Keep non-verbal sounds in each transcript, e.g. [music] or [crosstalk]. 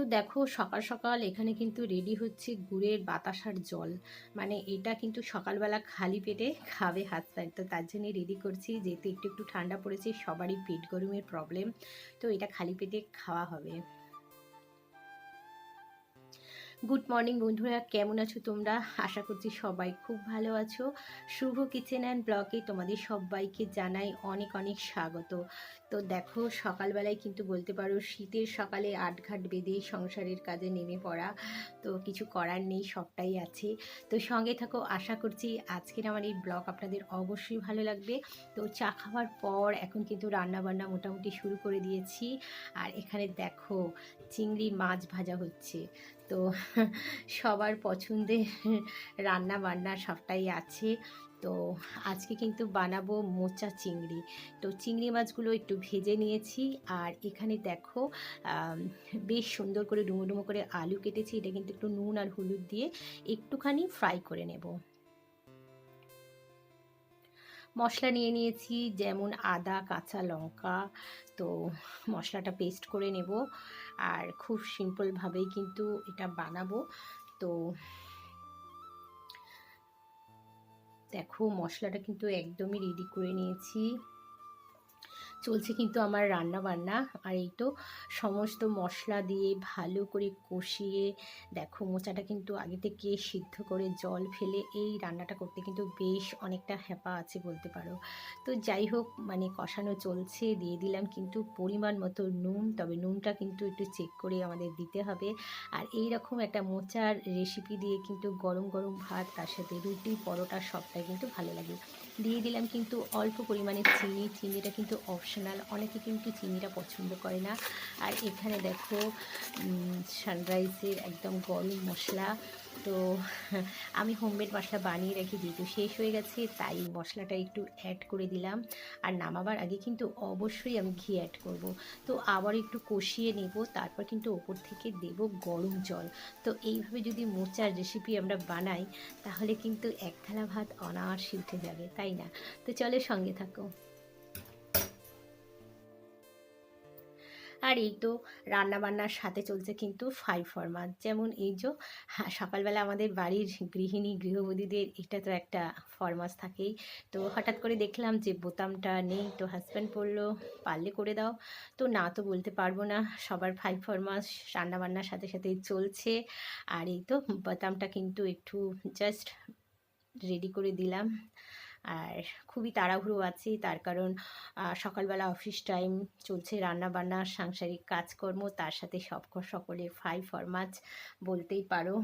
তো দেখো সকাল সকাল এখানে কিন্তু রেডি হচ্ছে গুড়ের বাতাসার জল। মানে এটা কিন্তু সকালবেলা খালি পেটে খাবে হাত হাজব্যান্ড তো তার জন্যই রেডি করছি যেহেতু একটু একটু ঠান্ডা পড়েছে, সবারই পেট গরমের প্রবলেম তো এটা খালি পেটে খাওয়া হবে। গুড মর্নিং বন্ধুরা। কেমন আছো তোমরা? আশা করছি সবাই খুব ভালো আছো। শুভ কিচেন অ্যান্ড ব্লগে তোমাদের সবাইকে জানাই অনেক অনেক স্বাগত। তো দেখো, সকালবেলায় কিন্তু বলতে পারো, শীতের সকালে আটঘাট বেঁধে সংসারের কাজে নেমে পড়া তো কিছু করার নেই, সবটাই আছে। তো সঙ্গে থাকো, আশা করছি আজকের আমার এই ব্লগ আপনাদের অবশ্যই ভালো লাগবে। তো চা খাওয়ার পর এখন কিন্তু রান্না বান্না মোটামুটি শুরু করে দিয়েছি। আর এখানে দেখো, চিংড়ি মাছ ভাজা হচ্ছে। তো সবার পছন্দের রান্না বান্না সবটাই আছে। তো আজকে কিন্তু বানাবো মোচা চিংড়ি। তো চিংড়ি মাছগুলো একটু ভেজে নিয়েছি আর এখানে দেখো বেশ সুন্দর করে ডুমো ডুমো করে আলু কেটেছি। এটা কিন্তু একটু নুন আর হলুদ দিয়ে একটুখানি ফ্রাই করে নেব। মশলা নিয়ে নিয়েছি, যেমন আদা, কাঁচা লঙ্কা। তো মশলাটা পেস্ট করে নেব। আর খুব সিম্পলভাবেই কিন্তু এটা বানাবো। তো দেখো, মশলাটা কিন্তু একদমই রেডি করে নিয়েছি। চলছে কিন্তু আমার রান্না বান্না আর এই তো সমস্ত মশলা দিয়ে ভালো করে কষিয়ে, দেখো মোচাটা কিন্তু আগে থেকে সিদ্ধ করে জল ফেলে এই রান্নাটা করতে কিন্তু বেশ অনেকটা হ্যাপা আছে বলতে পারো। তো যাই হোক মানে কষানো চলছে, দিয়ে দিলাম কিন্তু পরিমাণ মতো নুন। তবে নুনটা কিন্তু একটু চেক করে আমাদের দিতে হবে। আর এই রকম একটা মোচার রেসিপি দিয়ে কিন্তু গরম গরম ভাত, তার সাথে রুটি পরোটা সবটাই কিন্তু ভালো লাগে। দিয়ে দিলাম কিন্তু অল্প পরিমাণে চিনি। চিনিটা কিন্তু অপশনাল অনেকে কিন্তু চিনিটা পছন্দ করে না। আর এখানে দেখো সানরাইজের একদম গরম মশলা। তো আমি হোমমেড মশলা বানিয়ে রাখি, যেহেতু শেষ হয়ে গেছে, তাই মশলাটা একটু অ্যাড করে দিলাম। আর নামাবার আগে কিন্তু অবশ্যই আমি ঘি অ্যাড করব। তো আবার একটু কষিয়ে নেব, তারপর কিন্তু ওপর থেকে দেব গরম জল। তো এইভাবে যদি মোচার রেসিপি আমরা বানাই, তাহলে কিন্তু এক থালা ভাত অনায়াসে উঠে যাবে। তাই না। তো চলো সঙ্গে থাকো। আর এই তো রান্না বান্নার সাথে চলছে কিন্তু ফাইভ ফরমাত যেমন এই যে হ্যাঁ, সকালবেলা আমাদের বাড়ির গৃহিণী গৃহবধূদের এটা তো একটা ফরমাস থাকেই। তো হঠাৎ করে দেখলাম যে বোতামটা নেই তো হাজব্যান্ড বলল পারলে করে দাও। তো না তো বলতে পারব না সবার ফাইভ ফরমাস রান্না বান্নার সাথে সাথে চলছে। আর এই তো বোতামটা কিন্তু একটু জাস্ট রেডি করে দিলাম। আর খুবই তাড়াহুড়ো আছি। তার কারণ সকালবেলা অফিস টাইম চলছে রান্না বান্না সাংসারিক কাজকর্ম, তার সাথে সব সকলে ফাই ফরমাজ বলতেই পারো।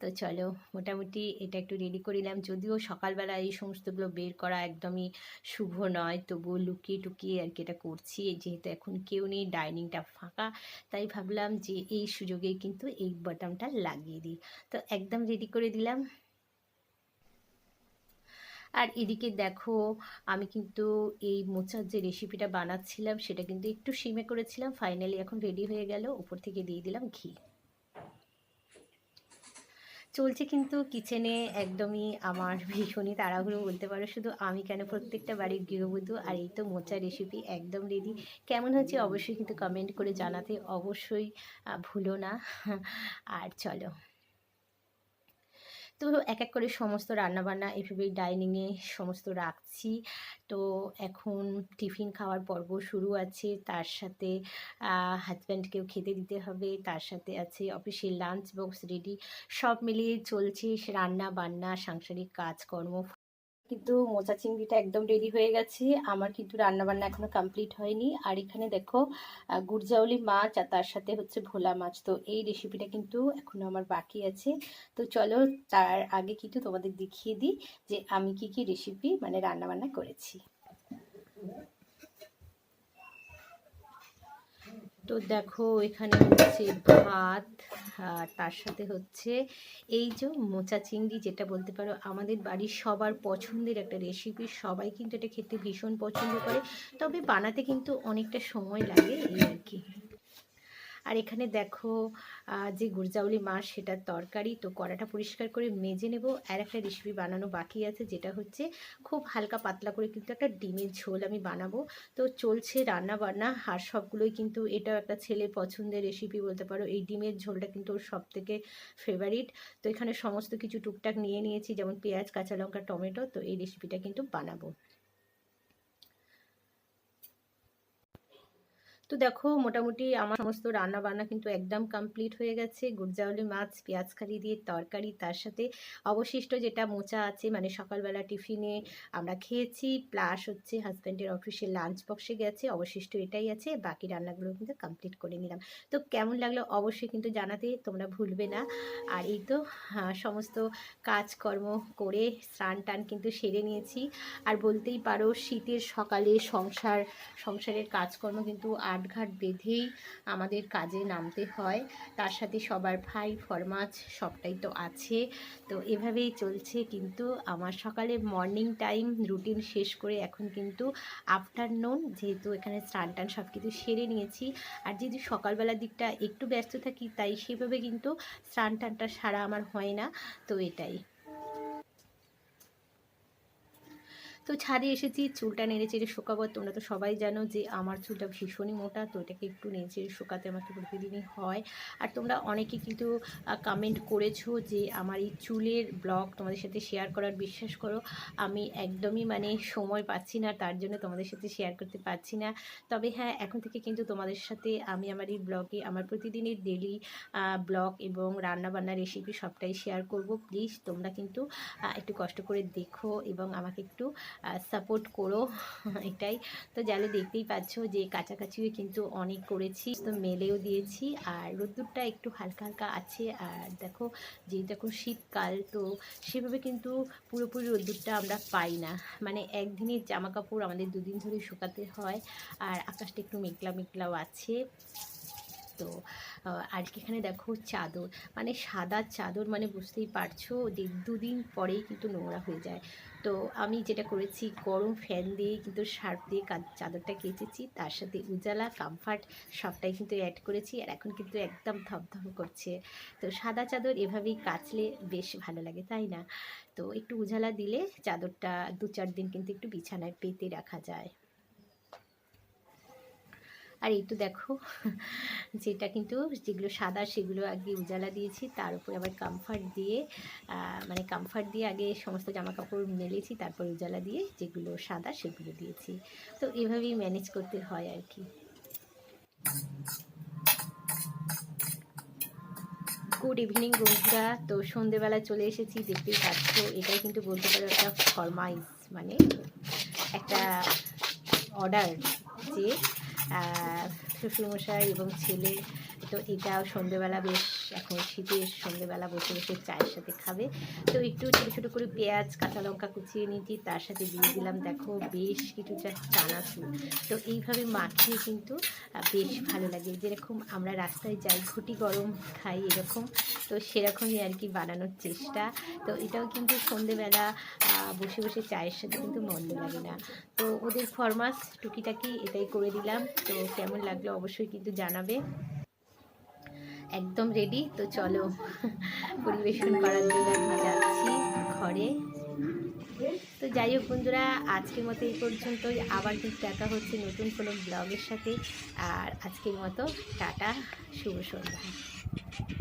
তো চলো, মোটামুটি এটা একটু রেডি করে নিলাম। যদিও সকালবেলা এই সমস্তগুলো বের করা একদমই শুভ নয়, তবুও লুকিয়ে টুকিয়ে আর কি এটা করছি। যেহেতু এখন কেউ নেই ডাইনিংটা ফাঁকা, তাই ভাবলাম যে এই সুযোগে কিন্তু এই বাটামটা লাগিয়ে দিই। তো একদম রেডি করে দিলাম। আর এদিকে দেখো, আমি কিন্তু এই মোচার যে রেসিপিটা বানাচ্ছিলাম, সেটা কিন্তু একটু সিমে করেছিলাম। ফাইনালি এখন রেডি হয়ে গেল। উপর থেকে দিয়ে দিলাম ঘি। চলছে কিন্তু কিচেনে একদমই আমার [laughs] ভীষণই তাড়াহুড়ো বলতে পারো। শুধু আমি কেন প্রত্যেকটা বাড়ির গৃহবধূ আর এই তো মোচা রেসিপি একদম রেডি কেমন হচ্ছে অবশ্যই কিন্তু কমেন্ট করে জানাতে অবশ্যই ভুলো না। [laughs] আর চলো। তো এক এক করে সমস্ত রান্নাবান্না এভাবে ডাইনিংয়ে সমস্ত রাখছি। তো এখন টিফিন খাওয়ার পর্ব শুরু আছে। তার সাথে হাজব্যান্ডকেও খেতে দিতে হবে। তার সাথে আছে অফিসের লাঞ্চ বক্স রেডি সব মিলিয়ে চলছে রান্না বান্না সাংসারিক কাজকর্ম। কিন্তু মোচা চিংড়িটা একদম রেডি হয়ে গেছে। আমার কিন্তু রান্নাবান্না এখনও এখনও কমপ্লিট হয়নি। আর এখানে দেখো গুড়জাউলি মাছ আর তার সাথে হচ্ছে ভোলা মাছ। তো এই রেসিপিটা কিন্তু এখনও আমার বাকি আছে। তো চলো, তার আগে কিন্তু তোমাদের দেখিয়ে দিই যে আমি কি কি রেসিপি মানে রান্নাবান্না করেছি। তো দেখো, এখানে হচ্ছে ভাত, আর তার সাথে হচ্ছে এই যে মোচা চিংড়ি, যেটা বলতে পারো আমাদের বাড়ির সবার পছন্দের একটা রেসিপি সবাই কিন্তু এটা খেতে ভীষণ পছন্দ করে। তবে বানাতে কিন্তু অনেকটা সময় লাগে এই আর কি। আর এখানে দেখো যে গুরজাউলি মাছ সেটার তরকারি, তো কড়াটা পরিষ্কার করে মেজে নেব। আর একটা রেসিপি বানানো বাকি আছে, যেটা হচ্ছে খুব হালকা পাতলা করে কিন্তু একটা ডিমের ঝোল আমি বানাবো। তো চলছে রান্না বান্না আর সবগুলোই কিন্তু এটাও একটা ছেলে পছন্দের রেসিপি বলতে পারো। এই ডিমের ঝোলটা কিন্তু ওর সব থেকে ফেভারিট তো এখানে সমস্ত কিছু টুকটাক নিয়ে নিয়েছি, যেমন পেঁয়াজ, কাঁচা লঙ্কা, টমেটো, তো এই রেসিপিটা কিন্তু বানাবো। তো দেখো, মোটামুটি আমার সমস্ত রান্না বান্না কিন্তু একদম কমপ্লিট হয়ে গেছে। গুড়জাউলি মাছ পেঁয়াজকালি দিয়ে তরকারি, তার সাথে অবশিষ্ট যেটা মোচা আছে মানে সকালবেলা টিফিনে আমরা খেয়েছি প্লাস হচ্ছে হাজব্যান্ডের অফিসে লাঞ্চ বক্সে গেছে, অবশিষ্ট এটাই আছে, বাকি রান্নাগুলো কিন্তু কমপ্লিট করে নিলাম। তো কেমন লাগল অবশ্যই কিন্তু জানাতে তোমরা ভুলবে না। আর এই তো সমস্ত কাজকর্ম করে স্নান টান কিন্তু সেরে নিয়েছি। আর বলতেই পারো, শীতের সকালে সংসার, সংসারের কাজকর্ম কিন্তু আটঘাট বেঁধেই আমাদের কাজে নামতে হয়। তার সাথে সবার ভাই ফরমাস সবটাই তো আছে। তো এভাবেই চলছে কিন্তু আমার সকালে মর্নিং টাইম রুটিন শেষ করে এখন কিন্তু আফটারনুন যেহেতু এখানে স্নান টান সব কিছু সেরে নিয়েছি। আর যেহেতু সকালবেলার দিকটা একটু ব্যস্ত থাকি, তাই সেভাবে কিন্তু স্নান টানটা সারা আমার হয় না। তো এটাই। তো ছাদে এসেছি, চুলটা নেড়ে চেড়ে শুকাবো। তোমরা তো সবাই জানো যে আমার চুলটা ভীষণই মোটা, তো এটাকে একটু নেড়ে চেড়ে শুকাতে আমাকে প্রতিদিনই হয়। আর তোমরা অনেকে কিন্তু কমেন্ট করেছ যে আমার এই চুলের ব্লগ তোমাদের সাথে শেয়ার করার বিশ্বাস করো, আমি একদমই মানে সময় পাচ্ছি না, তার জন্য তোমাদের সাথে শেয়ার করতে পারছি না। তবে হ্যাঁ এখন থেকে কিন্তু তোমাদের সাথে আমি আমার এই ব্লগে আমার প্রতিদিনের ডেলি ব্লগ এবং রান্নাবান্না রেসিপি সবটাই শেয়ার করব। প্লিজ তোমরা কিন্তু একটু কষ্ট করে দেখো এবং আমাকে একটু সাপোর্ট করো। [laughs] এটাই। তো জালে দেখতেই পাচ্ছ যে কাছাকাছিও কিন্তু অনেক করেছি। তো মেলেও দিয়েছি। আর রোদ্দুরটা একটু হালকা হালকা আছে। আর দেখো যেহেতু এখন শীতকাল, তো সেভাবে কিন্তু পুরোপুরি রোদ্দুরটা আমরা পাই না। মানে একদিনের জামা কাপড় আমাদের দুদিন ধরে শুকাতে হয়। আর আকাশটা একটু মেঘলা, মেঘলাও আছে। তো আর এখানে দেখো চাদর। মানে সাদা চাদর মানে বুঝতেই পারছ যে দুদিন পরেই কিন্তু নোংরা হয়ে যায়। তো আমি যেটা করেছি, গরম ফ্যান দিয়ে কিন্তু সার্ফ দিয়ে চাদরটা কেচেছি। তার সাথে উজালা কমফার্ট সবটাই কিন্তু অ্যাড করেছি। আর এখন কিন্তু একদম ধপধপ করছে। তো সাদা চাদর এভাবেই কাচলে বেশ ভালো লাগে, তাই না? তো একটু উজালা দিলে চাদরটা দু চার দিন কিন্তু একটু বিছানায় পেতে রাখা যায়। আর এই তো দেখো, যেটা কিন্তু যেগুলো সাদা সেগুলো আগে উজালা দিয়েছি, তার উপরে আবার কমফার্ট দিয়ে মানে কমফার্ট দিয়ে আগে সমস্ত জামা কাপড় মেলেছি, তারপর উজালা দিয়ে যেগুলো সাদা সেগুলো দিয়েছি। তো এভাবেই ম্যানেজ করতে হয় আর কি। গুড ইভিনিং বন্ধুরা, তো সন্ধেবেলা চলে এসেছি, দেখতেই পাচ্ছ, এটাই কিন্তু বলতে পারো একটা ফরমাইজ মানে একটা অর্ডার যে শ্বশুরমশাই এবং ছেলে তো এটাও সন্ধেবেলা বেশ এখন শীতের সন্ধেবেলা বসে বসে চায়ের সাথে খাবে। তো একটু ছোটো ছোটো করে পেঁয়াজ, কাঁচা লঙ্কা কুচিয়ে নিয়েছি, তার সাথে দিয়ে দিলাম, দেখো বেশ কিছু কিছুটা চানাচুর। তো এইভাবে মাখিয়ে কিন্তু বেশ ভালো লাগে। যেরকম আমরা রাস্তায় যাই, ঘুটি গরম খাই এরকম, তো সেরকমই আর কি বানানোর চেষ্টা। তো এটাও কিন্তু সন্ধেবেলা বসে বসে চায়ের সাথে কিন্তু মন্দ লাগে না। তো ওদের ফরমাস, টুকিটাকি এটাই করে দিলাম। তো কেমন লাগল অবশ্যই কিন্তু জানাবে। একদম রেডি তো চলো পরিবেশন করার জন্য আমি যাচ্ছি ঘরে। তো যাই হোক বন্ধুরা, আজকের মতো এই পর্যন্তই। আবার কিন্তু দেখা হচ্ছে নতুন কোনো ব্লগের সাথে। আর আজকের মতো টাটা, শুভ সন্ধ্যা।